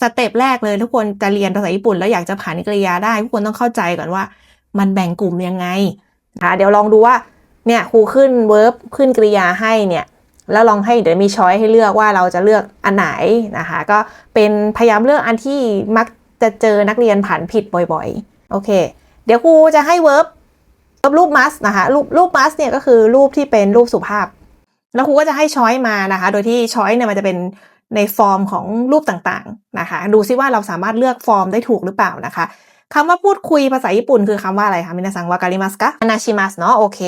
สเต็ปแรกเลยทุกคนจะเรียนภาษาญี่ปุ่น แล้วอยากจะผ่านกริยาได้ ทุกคนต้องเข้าใจก่อนว่า มันแบ่งกลุ่มยังไงนะคะเดี๋ยวลองดูว่าเนี่ยครูขึ้นเวิร์บขึ้นกริยาให้เนี่ยแล้วลองให้เดี๋ยวมีช้อยให้เลือกว่าเราจะเลือกอันไหนนะคะ ก็เป็นพยายามเลือกอันที่มักจะเจอนักเรียนผ่านผิดบ่อยๆ โอเค เดี๋ยวครูจะให้เวิร์บเวิร์บรูปมัสนะคะรูปรูปมัสเนี่ยก็คือรูปที่เป็นรูปสุภาพ แล้วครูก็จะให้ช้อยมานะคะ โดยที่ช้อยเนี่ยมันจะเป็น ในฟอร์มของรูปต่างๆนะคะ ดูซิว่าเราสามารถเลือกฟอร์มได้ถูกหรือเปล่านะคะคำว่าพูดคุยภาษาญี่ปุ่นคือคำว่าอะไรคะมินาซังวากาลิมัสกะฮานาชิมัสเนาะโอเค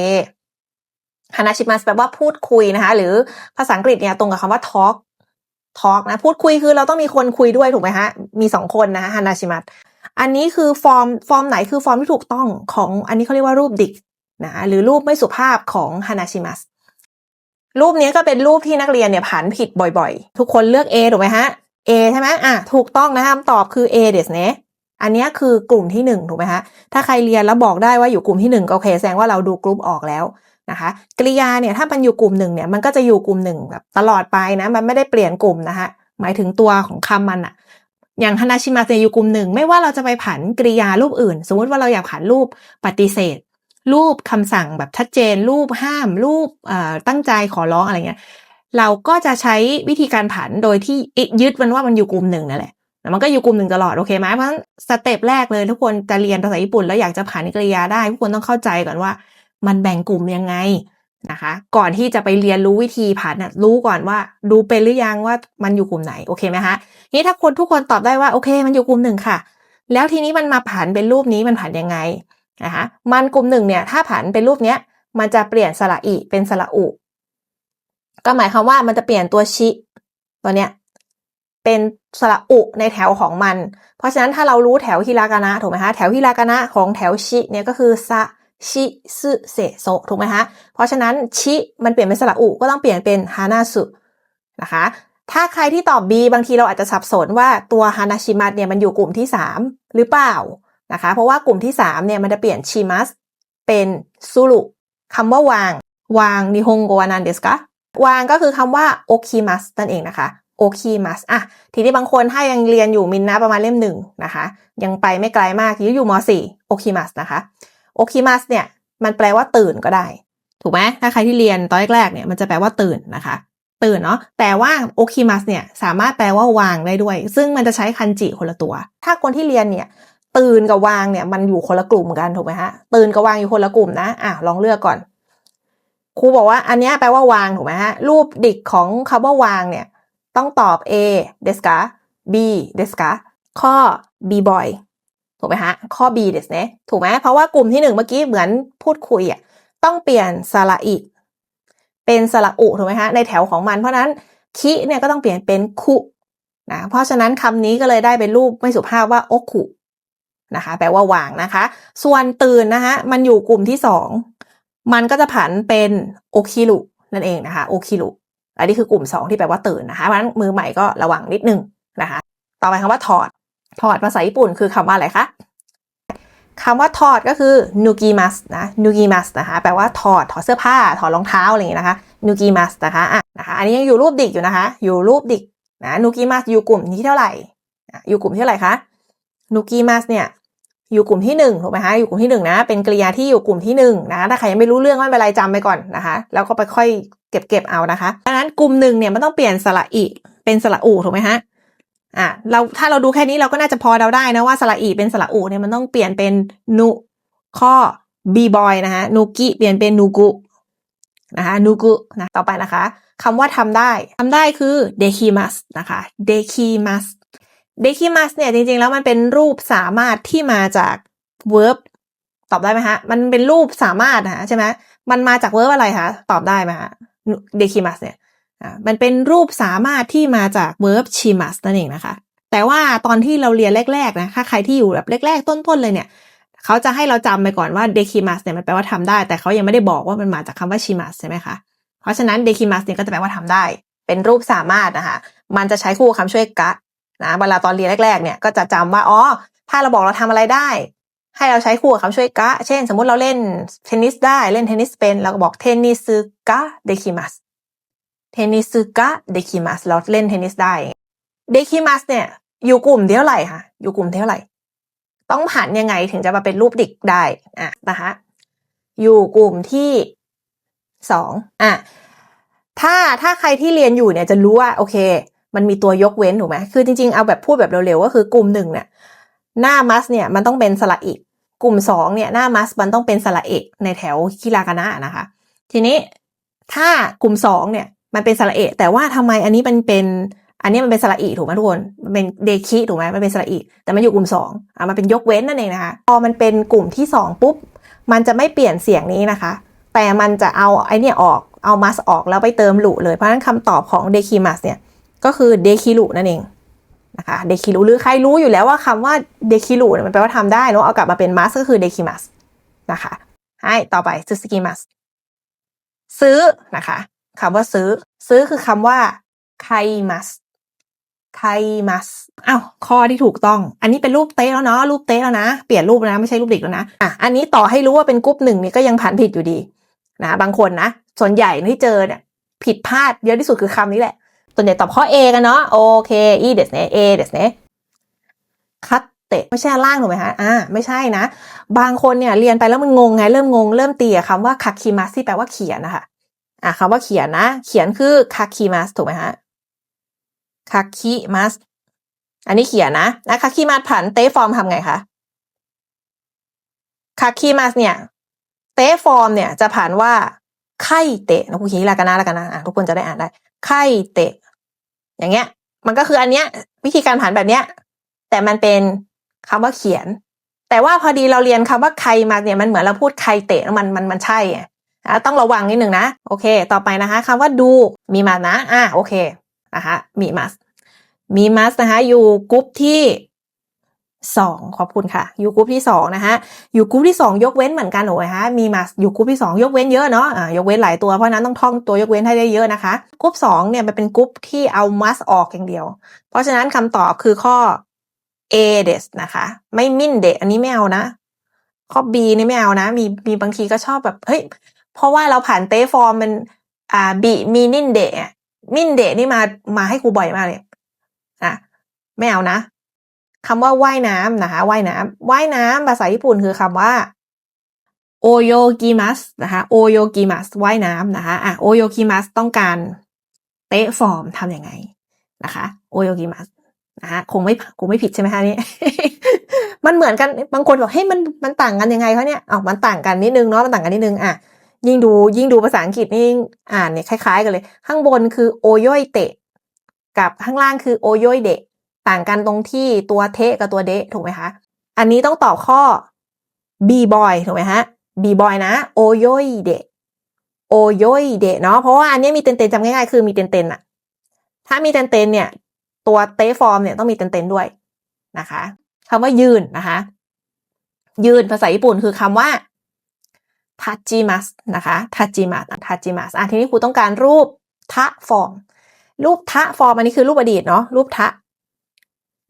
ฮานาชิมัสแปลว่าพูดคุยนะคะ หรือภาษาอังกฤษเนี่ยตรงกับคำว่า talk talk นะพูดคุยคือเราต้องมีคนคุยด้วยถูกไหมฮะมีสองคนนะคะฮานาชิมัสอันนี้คือฟอร์มฟอร์มไหนคือฟอร์มที่ถูกต้องของอันนี้เขาเรียกว่ารูปดิกนะหรือรูปไม่สุภาพของฮานาชิมัส รูปนี้ก็เป็นรูปที่นักเรียนเนี่ยผันผิดบ่อยๆ ทุกคนเลือก A ถูกไหมฮะ A ใช่ไหมอะถูกต้องนะคะคำตอบคือ A เดสเนอันนี้คือกลุ่มที่หนึ่งถูกไหมฮะ ถ้าใครเรียนแล้วบอกได้ว่าอยู่กลุ่มที่หนึ่งก็โอเคแสดงว่าเราดูกลุ่มออกแล้วนะคะกริยาเนี่ยถ้ามันอยู่กลุ่มหนึ่งเนี่ยมันก็จะอยู่กลุ่มหนึ่งแบบตลอดไปนะมันไม่ได้เปลี่ยนกลุ่มนะคะหมายถึงตัวของคำมันอะอย่างฮานาชิมาเซอยู่กลุ่มหนึ่งไม่ว่าเราจะไปผันกริยารูปอื่น สมมติว่าเราอยากผันรูปปฏิเสธ รูปคำสั่งแบบชัดเจน รูปห้าม รูปตั้งใจขอร้องอะไรเงี้ยเราก็จะใช้วิธีการผันโดยที่ยึดมันว่ามันอยู่กลุ่มหนึ่งนั่นแหละแล้วมันก็อยู่กลุ่มหนึ่งตลอดโอเคไหมเพราะฉะนั้นสเต็ปแรกเลยทุกคนจะเรียนภาษาญี่ปุ่นแล้วอยากจะผ่านกริยาได้ทุกคนต้องเข้าใจก่อนว่า มันแบ่งกลุ่มยังไงนะคะ ก่อนที่จะไปเรียนรู้วิธีผันนะรู้ก่อนว่า ดูเป็นหรือยังว่ามันอยู่กลุ่มไหนโอเคไหมคะนี่ถ้าคนทุกคนตอบได้ว่าโอเค มันอยู่กลุ่มหนึ่งค่ะ แล้วทีนี้มันมาผันเป็นรูปนี้มันผันยังไง นะคะมันกลุ่มหนึ่งเนี่ยถ้าผันเป็นรูปเนี้ยมันจะเปลี่ยนสระอีเป็นสระอุ ก็หมายความว่ามันจะเปลี่ยนตัวชิตัวเนี้ยเป็นสระอุในแถวของมัน เพราะฉะนั้นถ้าเรารู้แถวฮิรากานะถูกไหมคะแถวฮิรากานะของแถวชิเนี่ยก็คือซะชิซึเซโซถูกไหมคะเพราะฉะนั้นชิมันเปลี่ยนเป็นสระอุก็ต้องเปลี่ยนเป็นฮานาสุนะคะถ้าใครที่ตอบ B บางทีเราอาจจะสับสนว่าตัวฮานาชิมัสเนี่ยมันอยู่กลุ่มที่ 3 หรือเปล่า นะคะ เพราะว่ากลุ่มที่3เนี่ยมันจะเปลี่ยนชิมัสเป็นซูรุคำว่าวาง วางนิฮงโกวานันเดสกะวางก็คือคำว่าโอคิมัสนั่นเองนะคะโอคิมัสอะ ทีนี้บางคนถ้ายังเรียนอยู่มินนะประมาณเล่มหนึ่งนะคะ ยังไปไม่ไกลมากยู่อยู่ม .4 โอคิมัสนะคะโอคิมัสเนี่ย มันแปลว่าตื่นก็ได้ ถูกไหมถ้าใครที่เรียนตอนแรกๆเนี่ยมันจะแปลว่าตื่นนะคะ ตื่นเนาะแต่ว่าโอคิมัสเนี่ยสามารถแปลว่าวางได้ด้วย ซึ่งมันจะใช้คันจิคนละตัว ถ้าคนที่เรียนเนี่ย ตื่นกับวางเนี่ยมันอยู่คนละกลุ่มกันถูกไหมฮะตื่นกับวางอยู่คนละกลุ่มนะอะลองเลือกก่อนครูบอกว่าอันนี้แปลว่าวางถูกไหมฮะรูปดิกของคำว่าวางเนี่ยต้องตอบ A เดสกา B เดสกาข้อ B boy ถูกไหมฮะข้อ B เดสเนถูกไหมเพราะว่ากลุ่มที่หนึ่งเมื่อกี้เหมือนพูดคุยอะต้องเปลี่ยนสระอีเป็นสระอุถูกไหมฮะในแถวของมัน เพราะนั้นคิเนี่ยก็ต้องเปลี่ยนเป็นคุนะเพราะฉะนั้นคำนี้ก็เลยได้เป็นรูปไม่สุภาพว่าโอคุ นะคะ แปลว่าวางนะคะ ส่วนตื่นนะคะมันอยู่กลุ่มที่สองมันก็จะผันเป็นโอคิรุนั่นเองนะคะโอคิรุอันนี้คือกลุ่มสองที่แปลว่าตื่นนะคะเพราะฉะนั้นมือใหม่ก็ระวังนิดนึงนะคะ ต่อไปคำว่าถอด ถอดภาษาญี่ปุ่นคือคำว่าอะไรคะคำว่าถอดก็คือนูกิมัสนะนูกิมัสนะคะแปลว่าถอดถอดเสื้อผ้า ถอดรองเท้าอะไรอย่างนี้นะคะนูกิมัสนะคะอะนะคะ อันนี้ยังอยู่รูปดิกอยู่นะคะ อยู่รูปดิกนะนูกิมัสอยู่กลุ่มที่เท่าไหร่อยู่กลุ่มที่เท่าไหร่คะ นูกิมัสเนี่ยอยู่กลุ่มที่หนึ่งถูกไหมคะอยู่กลุ่มที่หนึ่งนะ เป็นกริยาที่อยู่กลุ่มที่หนึ่งนะถ้าใครยังไม่รู้เรื่องไม่เป็นไรจำไปก่อนนะคะ แล้วก็ไปค่อยเก็บเก็บเอานะคะดังนั้นกลุ่มหนึ่งเนี่ยมันต้องเปลี่ยนสระอีเป็นสระอูถูกไหมฮะอะเราถ้าเราดูแค่นี้เราก็น่าจะพอเดาได้นะว่าสระอีเป็นสระอูเนี่ยมันต้องเปลี่ยนเป็นนุข้อ b boy นะคะนูกิเปลี่ยนเป็นนูกุนะคะนูกุนะต่อไปนะคะคำว่าทำได้ทำได้คือ dekimas นะคะเดคิมัส เนี่ยจริงๆ แล้วมันเป็นรูปสามารถที่มาจาก verb ตอบได้ไหมฮะ มันเป็นรูปสามารถนะใช่ไหมมันมาจาก verb อะไรคะตอบได้ไหมฮะเดคิมัสเนี่ยอ่ามันเป็นรูปสามารถที่มาจาก verb chimas นั่นเองนะคะ แต่ว่าตอนที่เราเรียนแรกๆนะถ้าใครที่อยู่แบบแรกๆ ต้นๆ เลยเนี่ยเขาจะให้เราจำไปก่อนว่าเดคิมัสเนี่ยมันแปลว่าทำได้ แต่เขายังไม่ได้บอกว่ามันมาจากคำว่า chimas ใช่ไหมคะเพราะฉะนั้นเดคิมัสเนี่ยก็จะแปลว่าทำได้ เป็นรูปสามารถนะคะมันจะใช้คู่คำช่วยกะ นะเวลาตอนเรียนแรกๆเนี่ยก็จะจำว่าอ๋อถ้าเราบอกเราทำอะไรได้ ให้เราใช้คู่กับคำช่วยกะ เช่น สมมุติเราเล่นเทนนิสได้เล่นเทนนิสเป็นเราก็บอกเทนนิสกะเดคิมัสเทนนิสกะเดคิมัสเราเล่นเทนนิสได้เดคิมัสเนี่ยอยู่กลุ่มเท่าไหร่คะอยู่กลุ่มเท่าไหร่ ต้องผันยังไงถึงจะมาเป็นรูปดิกได้อะนะคะอยู่กลุ่มที่สองอะถ้าถ้าใครที่เรียนอยู่เนี่ยจะรู้ว่าโอเค มันมีตัวยกเว้นถูกไหมคือจริงๆเอาแบบพูดแบบเร็วๆก็คือกลุ่มหนึ่งเนี่ยหน้ามัสเนี่ยมันต้องเป็นสระอิกลุ่มสองเนี่ยหน้ามัสมันต้องเป็นสระเอกในแถวคิรากานะนะคะ ทีนี้ถ้ากลุ่มสองเนี่ยมันเป็นสระเอกแต่ว่าทำไมอันนี้มันเป็นอันนี้มันเป็นสระอีถูกไหมทุกคนมันเป็นเดคิถูกไหมมันเป็นสระอีแต่มันอยู่กลุ่มสองอะมันเป็นยกเว้นนั่นเองนะคะพอมันเป็นกลุ่มที่สองปุ๊บ มันจะไม่เปลี่ยนเสียงนี้นะคะ แต่มันจะเอาไอเนี่ยออกเอามัสออกแล้วไปเติมหลุเลยเพราะฉะนั้นคำตอบของเดคิมัสเนี่ย ก็คือเดคิลุนั่นเองนะคะเดคิลุหรือใครรู้อยู่แล้วว่าคำว่าเดคิลุมันแปลว่าทำได้เนะเอากลับมาเป็นมัสก็คือเดคิมัสนะคะให้ต่อไปซูสกิมัสซื้อนะคะคำว่าซื้อ ซื้อคือคำว่าไคมัสไคมัสอ้าวข้อที่ถูกต้อง อันนี้เป็นรูปเต๊ะแล้วเนาะรูปเต๊ะแล้วนะ เปลี่ยนรูปนะไม่ใช่รูปเด็กแล้วนะอะอันนี้ต่อให้รู้ว่าเป็นกรุ๊ปหนึ่งนี่ก็ยังผันผิดอยู่ดีนะบางคนนะส่วนใหญ่ที่เจอเนี่ยผิดพลาดเยอะที่สุดคือคำนี้แหละ ส่วนใหญ่ตอบข้อ A กันเนาะโอเคอีเดสเนเอเดสเนคัตเตะไม่ใช่ล่างถูกไหมฮะอ่าไม่ใช่นะ บางคนเนี่ยเรียนไปแล้วมันงงไงเริ่มงง เริ่มตีอะคำว่าคาคิมัสที่แปลว่าเขียนนะคะอะคำว่าเขียนนะ เขียนคือคาคิมัสถูกไหมฮะคาคิมัสอันนี้เขียนนะนะคาคิมัสผันเตฟอร์มทำไงคะคาคิมัสเนี่ยเตฟอร์มเนี่ยจะผ่านว่าไข่เตะนะคุณคีลากันนะลากันนะทุกคนจะได้อ่านได้ไข่เตะ อย่างเงี้ย มันก็คืออันเนี้ย วิธีการผ่านแบบเนี้ย แต่มันเป็นคำว่าเขียน แต่ว่าพอดีเราเรียนคำว่าใครมาเนี่ยมันเหมือนเราพูดใครเตะมันมันมันใช่อะต้องระวังนิดหนึ่งนะ โอเค ต่อไปนะคะคำว่าดูมีมานะ อะโอเคนะคะมีมัสมีมัสนะคะ อยู่กรุ๊ปที่ สองขอบคุณค่ะอยู่กรุ๊ปที่สองนะคะอยู่กรุ๊ปที่สองยกเว้นเหมือนกันโอ้ยฮะมีมัสอยู่กรุ๊ปที่สองยกเว้นเยอะเนาะอ่ายกเว้นหลายตัวเพราะนั้นต้องท่องตัวยกเว้นให้ได้เยอะนะคะกรุ๊ปสองเนี่ยมันเป็นกรุ๊ปที่เอามัสออกอย่างเดียว เพราะฉะนั้นคำตอบคือข้อ A เดสนะคะ ไม่มินเดอันนี้ไม่เอานะ ข้อ B นี่ไม่เอานะ มีมีบางทีก็ชอบแบบเฮ้ยเพราะว่าเราผ่านเตฟอร์มมันอ่าบีมีนินเดะมินเดะนี่มามาให้ครูบ่อยมากเลยอะไม่เอานะ คำว่าว่ายน้ำนะคะว่ายน้ำว่ายน้ำภาษาญี่ปุ่นคือคำว่าโอโยกิมัสนะคะโอโยกิมัสว่ายน้ำนะคะอะโอโยกิมัสต้องการเตะฟอร์มทำยังไงนะคะโอโยกิมัสนะคะคงไม่คงไม่ผิดใช่ไหมคะนี่มันเหมือนกันบางคนบอกเฮ้ยมันมันต่างกันยังไงคะเนี่ยอ๋อมันต่างกันนิดนึงเนาะมันต่างกันนิดนึงอะยิ่งดูยิ่งดูภาษาอังกฤษนี่อ่านเนี่ยคล้าย ๆ กันเลย ข้างบนคือโอโยยเตะกับข้างล่างคือโอโยยเดะ ต่างกันตรงที่ตัวเทะกับตัวเดะถูกไหมคะ อันนี้ต้องตอบข้อ b boy ถูกไหมฮะ b boy นะโอโยยเดะโอโยยเดะเนาะเพราะว่าอันนี้มีเต็นๆจำง่ายๆคือมีเต็นๆอะถ้ามีเต็นๆเนี่ย ตัวเตะฟอร์มเนี่ยต้องมีเต็นๆด้วยนะคะคำว่ายืนนะคะ ยืนภาษาญี่ปุ่นคือคำว่าทัจิมัสนะคะทัจิมัสทัจิมัสอะทีนี้ครูต้องการรูปทะฟอร์ม รูปทะฟอร์มอันนี้คือรูปอดีตเนาะรูปทะ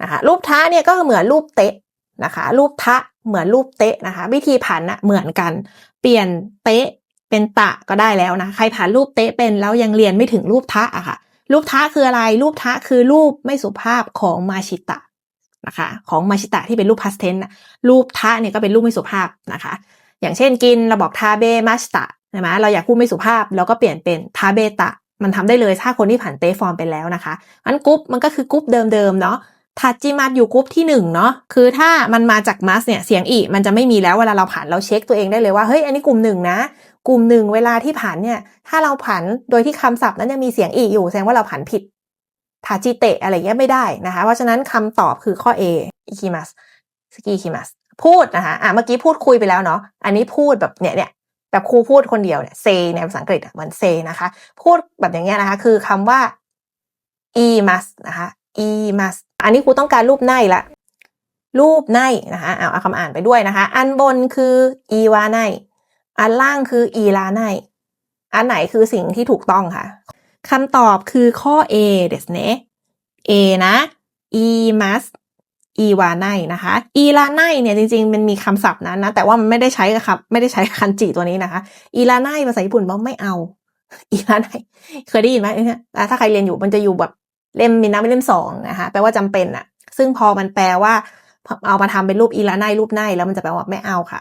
นะคะรูปทะเนี่ยก็เหมือนรูปเตะนะคะ รูปทะเหมือนรูปเตะนะคะ วิธีผันอะเหมือนกัน เปลี่ยนเตะเป็นตะก็ได้แล้วนะใครผ่านรูปเตะเป็นแล้วยังเรียนไม่ถึงรูปทะอะค่ะรูปทะคืออะไร รูปทะคือรูปไม่สุภาพของมาชิตะนะคะของมาชิตะที่เป็นรูปพาสเทนรูปทะเนี่ยก็เป็นรูปไม่สุภาพนะคะ อย่างเช่นกินเราบอกทาเบมาชิตะใช่ไหมเราอยากพูดไม่สุภาพเราก็เปลี่ยนเป็นทาเบตะ มันทำได้เลยถ้าคนที่ผ่านเตะฟอร์มไปแล้วนะคะอันกรุ๊ปมันก็คือกรุ๊ปเดิมๆเนาะ ทัจิมัสอยู่กรุ๊ปที่หนึ่งเนาะคือถ้ามันมาจากมัสเนี่ยเสียงอีมันจะไม่มีแล้วเวลาเราผ่านเราเช็คตัวเองได้เลยว่าเฮ้ยอันนี้กลุ่มหนึ่งนะ กลุ่มหนึ่งเวลาที่ผ่านเนี่ยถ้าเราผ่านโดยที่คำศัพท์นั้นยังมีเสียงอีอยู่แสดงว่าเราผ่านผิดทาจิเตะอะไรเงี้ยไม่ได้นะคะ เพราะฉะนั้นคำตอบคือข้อ A อิคิมัสสกิคิมัสพูดนะคะอะเมื่อกี้พูดคุยไปแล้วเนาะอันนี้พูดแบบเนี่ยเนี่ยแบบครูพูดคนเดียวเนี่ยเซในภาษาอังกฤษเหมือนเซนะคะ พูดแบบอย่างเงี้ยนะคะ คือคำว่า e must นะคะ e must อันนี้ครูต้องการรูปในละ รูปในนะคะเอาเอาคำอ่านไปด้วยนะคะ อันบนคือ e วาในอันล่างคือ e ลาในอันไหนคือสิ่งที่ถูกต้องค่ะคำตอบคือข้อ A เดสเน A นะ e must e วาไนนะคะ e ลาไนเนี่ยจริงๆ มันมีคำศัพท์นั้นนะ แต่ว่ามันไม่ได้ใช้กับไม่ได้ใช้คันจิตัวนี้นะคะ e ลาไนภาษาญี่ปุ่นบอกไม่เอา e ลาไนเคยได้ยินไหมเนี่ยถ้าใครเรียนอยู่มันจะอยู่แบบ เล่มมีน้ำเล่มสองนะคะแปลว่าจำเป็นอะซึ่งพอมันแปลว่า เอามาทำเป็นรูปอีละไนรูปไนแล้วมันจะแปลว่าไม่เอาค่ะ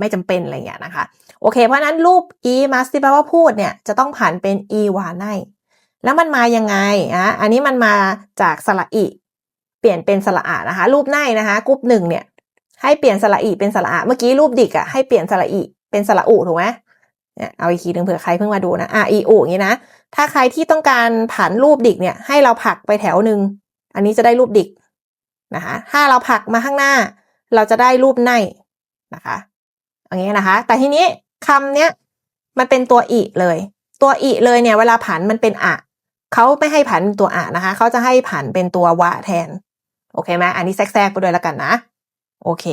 ไม่จำเป็นอะไรอย่างเงี้ยนะคะ โอเค เพราะนั้นรูป e must ที่แปลว่าพูดเนี่ยจะต้องผันเป็น e วาไนแล้วมันมายังไงอะอันนี้มันมาจากสระอีเปลี่ยนเป็นสระอะนะคะ รูปไนนะคะกรุ๊ปหนึ่งเนี่ยให้เปลี่ยนสระอีเป็นสระอะเมื่อกี้รูปดิกอะให้เปลี่ยนสระอีเป็นสระอุถูกไหมเนี่ยเอาอีกทีหนึ่งเผื่อใครเพิ่งมาดูนะอะอีอุอย่างนี้นะ ถ้าใครที่ต้องการผันรูปดิกเนี่ย ให้เราผลักไปแถวหนึ่ง อันนี้จะได้รูปดิกนะคะ ถ้าเราผลักมาข้างหน้า เราจะได้รูปในนะคะอย่างนี้ยนะคะ แต่ทีนี้คำเนี้ยมันเป็นตัวอีเลย ตัวอีเลยเนี่ย เวลาผันมันเป็นอะเขาไม่ให้ผันตัวอะนะคะ เขาจะให้ผันเป็นตัววะแทน โอเคไหมอันนี้แทรกๆไปด้วยแล้วกันนะ โอเค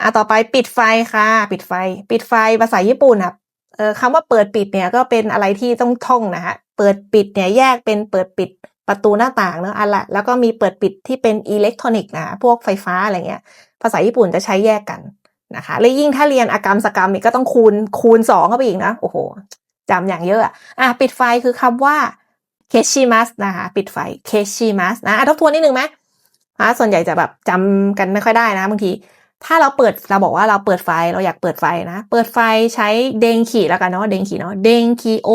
อะต่อไปปิดไฟค่ะ ปิดไฟ ปิดไฟภาษาญี่ปุ่นอะเออคำว่าเปิดปิดเนี่ยก็เป็นอะไรที่ต้องท่องนะฮะ เปิดปิดเนี่ยแยกเป็นเปิดปิดประตูหน้าต่างเนอะอันละแล้วก็มีเปิดปิดที่เป็นอิเล็กทรอนิกส์นะพวกไฟฟ้าอะไรเงี้ย ภาษาญี่ปุ่นจะใช้แยกกันนะคะและยิ่งถ้าเรียนอากรรมสกรรมอีกก็ต้องคูณคูณสองเข้าไปอีกนะโอ้โหจำอย่างเยอะอะปิดไฟคือคำว่าเคชิมัสนะคะปิดไฟเคชิมัสนะทบทวนนิดนึงไหมอะส่วนใหญ่จะแบบจำกันไม่ค่อยได้นะบางที ถ้าเราเปิดเราบอกว่าเราเปิดไฟเราอยากเปิดไฟนะ เปิดไฟใช้เดงขีแล้วกันเนาะเดงขีเนาะเดงคีโอ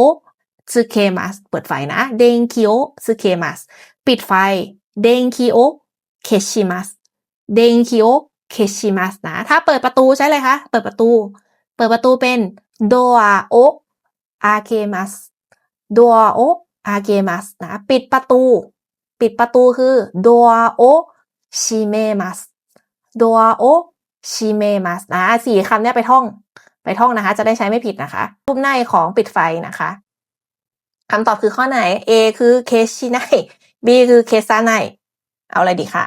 ซึเคมัสเปิดไฟนะเดงคีโอซึเคมัสปิดไฟเดงคีโอเคชิมัสเดงคีโอเคชิมัสนะ ถ้าเปิดประตูใช้เลยคะ เปิดประตู เปิดประตูเป็นโดอาโออาเคมัสโดอาโออาเคมัสนะ ปิดประตู ปิดประตูคือโดอาโอชิเมมัสโดอาโอชิเมมัสนะสี่คำเนี้ยไปท่อง ไปท่องนะคะ จะได้ใช้ไม่ผิดนะคะรูปในของปิดไฟนะคะ คำตอบคือข้อไหน A คือเคชิไน B คือเคซาไน เอาอะไรดีคะ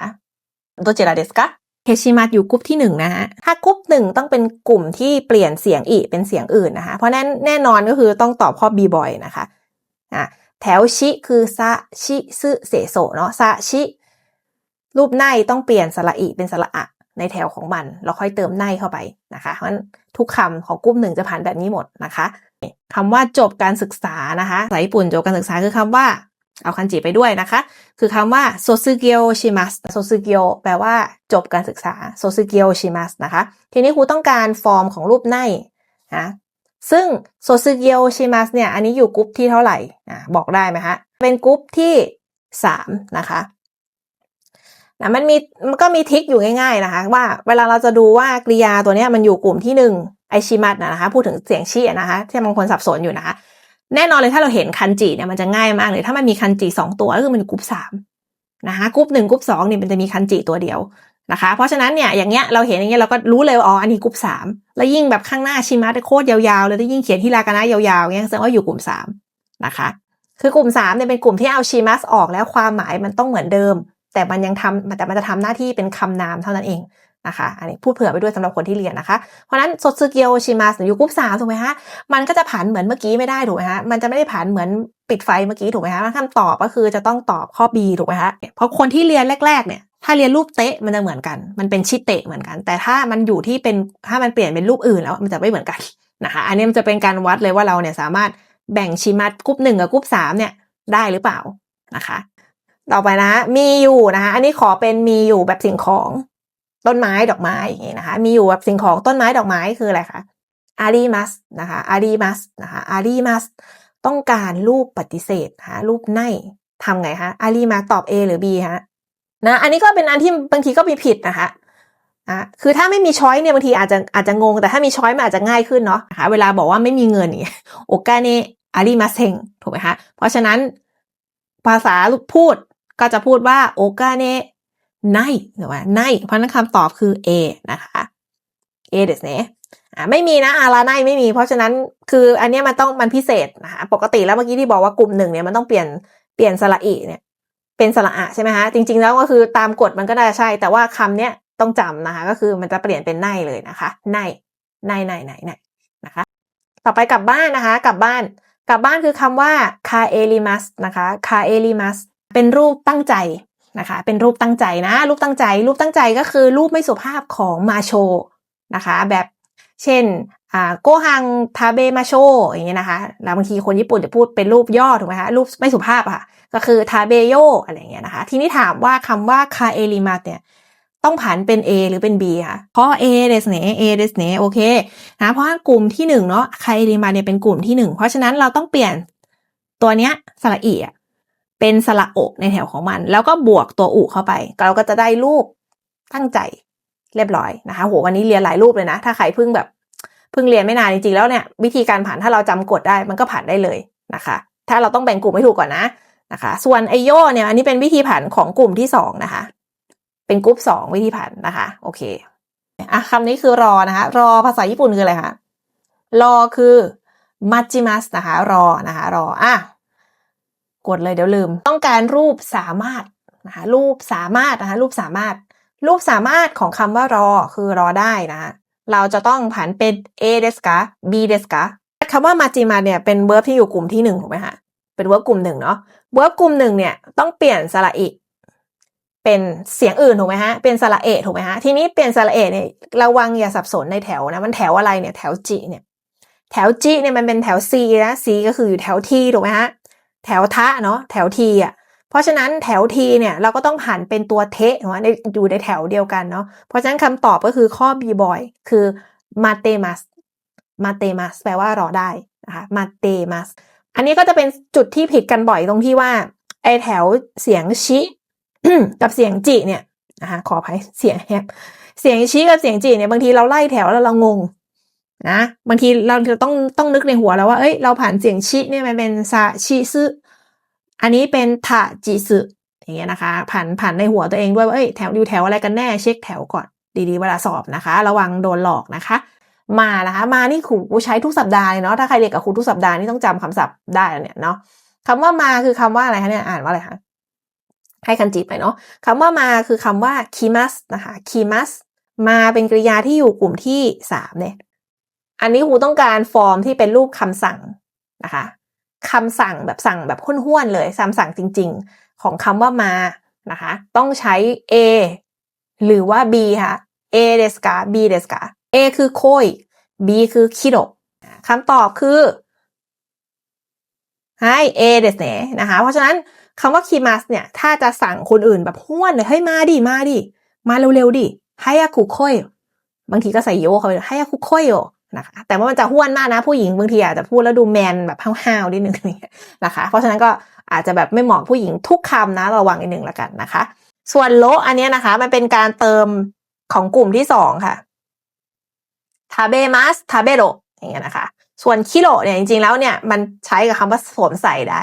ตัวเจราเดสกะเคชิมัสอยู่กลุ่มที่หนึ่งนะฮะ ถ้ากลุ่มหนึ่งต้องเป็นกลุ่มที่เปลี่ยนเสียงอีเป็นเสียงอื่นนะคะ เพราะนั้นแน่นอนก็คือต้องตอบข้อ B บ่อยนะคะอะแถวชิคือซาชิซึเสโซเนาะซาชิรูปในต้องเปลี่ยนสระอีเป็นสระอะในแถวของมัน เราค่อยเติมในเข้าไปนะคะ เพราะฉะนั้นทุกคำของกลุ่มหนึ่งจะผ่านแบบนี้หมดนะคะ คำว่าจบการศึกษานะคะภาษาญี่ปุ่นจบการศึกษาคือคำว่า เอาคันจิไปด้วยนะคะ คือคำว่าโซซึเกียวชิมัสโซซึเกียวแปลว่าจบการศึกษาโซซึเกียวชิมัสนะคะ ทีนี้ครูต้องการฟอร์มของรูปในนะซึ่งโซซึเกียวชิมัสเนี่ย อันนี้อยู่กรุ๊ปที่เท่าไหร่อะบอกได้ไหมคะเป็นกรุ๊ปที่สามนะคะนะมันมีมันก็มีทิคอยู่ง่าย ๆนะคะ ว่าเวลาเราจะดูว่ากริยาตัวนี้มันอยู่กลุ่มที่หนึ่ง ไอชิมัสนะคะ พูดถึงเสียงชี้นะคะ ที่บางคนสับสนอยู่นะคะ แน่นอนเลยถ้าเราเห็นคันจิเนี่ยมันจะง่ายมากเลย ถ้ามันมีคันจิสองตัวก็คือมันกลุ่มสามนะคะกลุ่มหนึ่งกลุ่มสองเนี่ยมันจะมีคันจิตัวเดียวนะคะ เพราะฉะนั้นเนี่ยอย่างเงี้ยเราเห็นอย่างเงี้ยเราก็รู้เลยว่าอ๋ออันนี้กลุ่มสามแล้วยิ่งแบบข้างหน้าชิมัสโคตรยาวๆเลยแล้วยิ่งเขียนที่รากานะยาวๆเงี้ยแสดงว่าอยู่กลุ่มสามนะคะคือกลุ่มสามเนี่ยเป็นกลุ่มที่เอาชิมัสออกแล้วความหมายมันต้องเหมือนเดิม แต่มันยังทำแต่มันจะทำหน้าที่เป็นคำนามเท่านั้นเอง นะคะอันนี้พูดเผื่อไปด้วยสำหรับคนที่เรียนนะคะ เพราะนั้นโซซึเกียวชิมัสอยู่กลุ่มสามถูกไหมฮะมันก็จะผันเหมือนเมื่อกี้ไม่ได้ถูกไหมฮะมันจะไม่ได้ผันเหมือนปิดไฟเมื่อกี้ถูกไหมฮะคำตอบก็คือจะต้องตอบข้อ B ถูกไหมฮะเพราะคนที่เรียนแรกๆเนี่ยถ้าเรียนรูปเตะมันจะเหมือนกัน มันเป็นชิเตะเหมือนกัน แต่ถ้ามันอยู่ที่เป็นถ้ามันเปลี่ยนเป็นรูปอื่นแล้วมันจะไม่เหมือนกันนะคะอันนี้มันจะเป็นการวัดเลยว่าเราเนี่ยสามารถแบ่งชิมัสกลุ่มหนึ่งกับกลุ่มสามเนี่ยได้หรือเปล่านะคะ ต่อไปนะมีอยู่นะคะอันนี้ขอเป็นมีอยู่แบบสิ่งของ ต้นไม้ดอกไม้อย่างนี้นะคะ มีอยู่แบบสิ่งของต้นไม้ดอกไม้คืออะไรคะอารีมัสนะคะอารีมัสนะคะอารีมัสต้องการรูปปฏิเสธนะรูปในทำไงคะอารีมาตอบ A หรือ B ฮะนะอันนี้ก็เป็นอันที่บางทีก็มีผิดนะคะอะคือถ้าไม่มีช้อยเนี่ยบางทีอาจจะอาจจะงง แต่ถ้ามีช้อยมันอาจจะง่ายขึ้นเนาะนะคะเวลาบอกว่าไม่มีเงินเนี่ยโอกาเนอารีมาเซงถูกไหมคะเพราะฉะนั้นภาษาพูดก็จะพูดว่าโอกาเน ไนหรือว่าไนเพราะนั้นคำตอบคือ A นะคะ A เดสเนอ่าไม่มีนะอาราไนไม่มี เพราะฉะนั้นคืออันนี้มันต้องมันพิเศษนะคะ ปกติแล้วเมื่อกี้ที่บอกว่ากลุ่มหนึ่งเนี่ยมันต้องเปลี่ยนเปลี่ยนสระอีเนี่ยเป็นสระอะใช่ไหมคะจริง ๆ แล้วก็คือตามกฎมันก็น่าจะใช่ แต่ว่าคำเนี้ยต้องจำนะคะ ก็คือมันจะเปลี่ยนเป็นไนเลยนะคะไนไนไนไนไนนะคะ ต่อไปกลับบ้านนะคะกลับบ้านกลับบ้านคือคำว่าคาเอลิมัสนะคะคาเอลิมัสเป็นรูปตั้งใจ นะคะ เป็นรูปตั้งใจนะ รูปตั้งใจ รูปตั้งใจก็คือรูปไม่สุภาพของมาโชนะคะ แบบเช่นอ่าโกฮังทาเบมาโชอย่างเงี้ยนะคะแล้วบางทีคนญี่ปุ่นจะพูดเป็นรูปย่อถูกไหมคะ รูปไม่สุภาพอะค่ะก็คือทาเบโยอะไรเงี้ยนะคะ ทีนี้ถามว่าคำว่าคาเอริมาเนี่ยต้องผันเป็น A หรือเป็น B ค่ะ เพราะ A เดสเน A เดสเนโอเคนะ เพราะว่ากลุ่มที่หนึ่งเนาะคาเอริมาเนี่ยเป็นกลุ่มที่หนึ่งเพราะฉะนั้นเราต้องเปลี่ยนตัวเนี้ยสระอีอะ เป็นสระโอกในแถวของมัน แล้วก็บวกตัวอุเข้าไปเราก็จะได้รูปตั้งใจเรียบร้อยนะคะโหวันนี้เรียนหลายรูปเลยนะ ถ้าใครเพิ่งแบบเพิ่งเรียนไม่นานจริงๆแล้วเนี่ยวิธีการผ่านถ้าเราจำกฎได้มันก็ผ่านได้เลยนะคะ ถ้าเราต้องแบ่งกลุ่มให้ถูกก่อนนะนะคะ ส่วนไอโยเนี่ยอันนี้เป็นวิธีผ่านของกลุ่มที่สองนะคะ เป็นกลุ่มสองวิธีผ่านนะคะโอเคอะคำนี้คือรอนะคะ รอภาษาญี่ปุ่นคืออะไรคะรอคือมัจจิมัสนะคะ รอนะคะ รออะ กดเลยเดี๋ยวลืม ต้องการรูปสามารถนะคะรูปสามารถนะคะรูปสามารถ รูปสามารถของคำว่ารอคือรอได้นะคะเราจะต้องผันเป็น A เดสกา B เดสกาคำว่ามาจิมาเนี่ยเป็นเวิร์บที่อยู่กลุ่มที่หนึ่งถูกไหมคะเป็นเวิร์บกลุ่มหนึ่งเนาะเวิร์บกลุ่มหนึ่งเนี่ยต้องเปลี่ยนสระอิเป็นเสียงอื่นถูกไหมฮะ เป็นสระเอถูกไหมฮะ ทีนี้เปลี่ยนสระเอเนี่ยระวังอย่าสับสนในแถวนะ มันแถวอะไรเนี่ย แถวจิเนี่ย แถวจิเนี่ยมันเป็นแถว C นะ C ก็คืออยู่แถว T ถูกไหมฮะ แถวทะเนาะแถว T อะเพราะฉะนั้นแถว T เนี่ยเราก็ต้องผันเป็นตัวเทะถูกไหมอยู่ในแถวเดียวกันเนาะเพราะฉะนั้นคำตอบก็คือข้อ B boy คือมาเตมัสมาเตมัสแปลว่ารอได้นะคะมาเตมัสอันนี้ก็จะเป็นจุดที่ผิดกันบ่อยตรงที่ว่าไอแถวเสียงชิกับเสียงจิเนี่ยนะคะขออภัยเสียงแฮบเสียงชิกับเสียงจิเนี่ยบางทีเราไล่แถวแล้วเรางง นะบางทีเราต้องต้องนึกในหัวแล้วว่า เอ้ยเราผ่านเสียงชิเนี่ยมันเป็นซาชิซึอันนี้เป็นทะจิซึอย่างเงี้ยนะคะ ผ่านผ่านในหัวตัวเองด้วยว่าเอ้ยแถวอยู่แถวอะไรกันแน่เช็คแถวก่อนดีๆเวลาสอบนะคะ ระวังโดนหลอกนะคะ มานะคะ มานี่ครูใช้ทุกสัปดาห์เลยเนาะถ้าใครเรียนกับครูทุกสัปดาห์นี่ต้องจำคำศัพท์ได้แล้วเนี่ยเนาะคำว่ามาคือคำว่าอะไรคะเนี่ยอ่านว่าอะไรคะให้คันจิไปเนาะคำว่ามาคือคำว่าคิมัสนะคะคิมัสมาเป็นกริยาที่อยู่กลุ่มที่สามเนี่ย อันนี้ครูต้องการฟอร์มที่เป็นรูปคำสั่งนะคะคำสั่งแบบสั่งแบบห้วนๆเลยคำสั่งจริง ๆ ของคำว่ามานะคะ ต้องใช้ A หรือว่า B ค่ะ A เดสกา B เดสกา A คือโคย B คือคิโดคำตอบคือให้ A เดสเนนะคะ เพราะฉะนั้นคำว่าคิมัสเนี่ย ถ้าจะสั่งคนอื่นแบบห้วนเลยให้มาดิ มาดิ มาเร็วๆดิให้อาคุโคยบางทีก็ใส่โยเขาไปให้อาคุโคย นะคะแต่ว่ามันจะห้วนมากนะผู้หญิงบางทีอาจจะพูดแล้วดูแมนแบบห้าวๆนิดนึงนะคะ เพราะฉะนั้นก็อาจจะแบบไม่เหมาะผู้หญิงทุกคำนะระวังนิดนึงละกันนะคะ ส่วนโลอันนี้นะคะ มันเป็นการเติมของกลุ่มที่สองค่ะทาเบมัสทาเบโรอย่างเงี้ยนะคะ ส่วนคิโรเนี่ยจริงๆแล้วเนี่ยมันใช้กับคำว่าสวมใส่ได้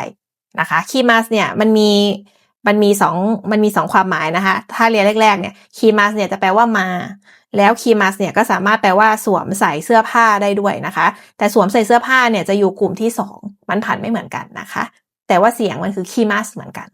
นะคะคีมัสเนี่ยมันมี มันมีสองมันมีสองความหมายนะคะ ถ้าเรียนแรกๆเนี่ยคีมัสเนี่ยจะแปลว่ามา แล้วคีมัสเนี่ยก็สามารถแปลว่าสวมใส่เสื้อผ้าได้ด้วยนะคะ แต่สวมใส่เสื้อผ้าเนี่ยจะอยู่กลุ่มที่สองมันผันไม่เหมือนกันนะคะ แต่ว่าเสียงมันคือคีมัสเหมือนกัน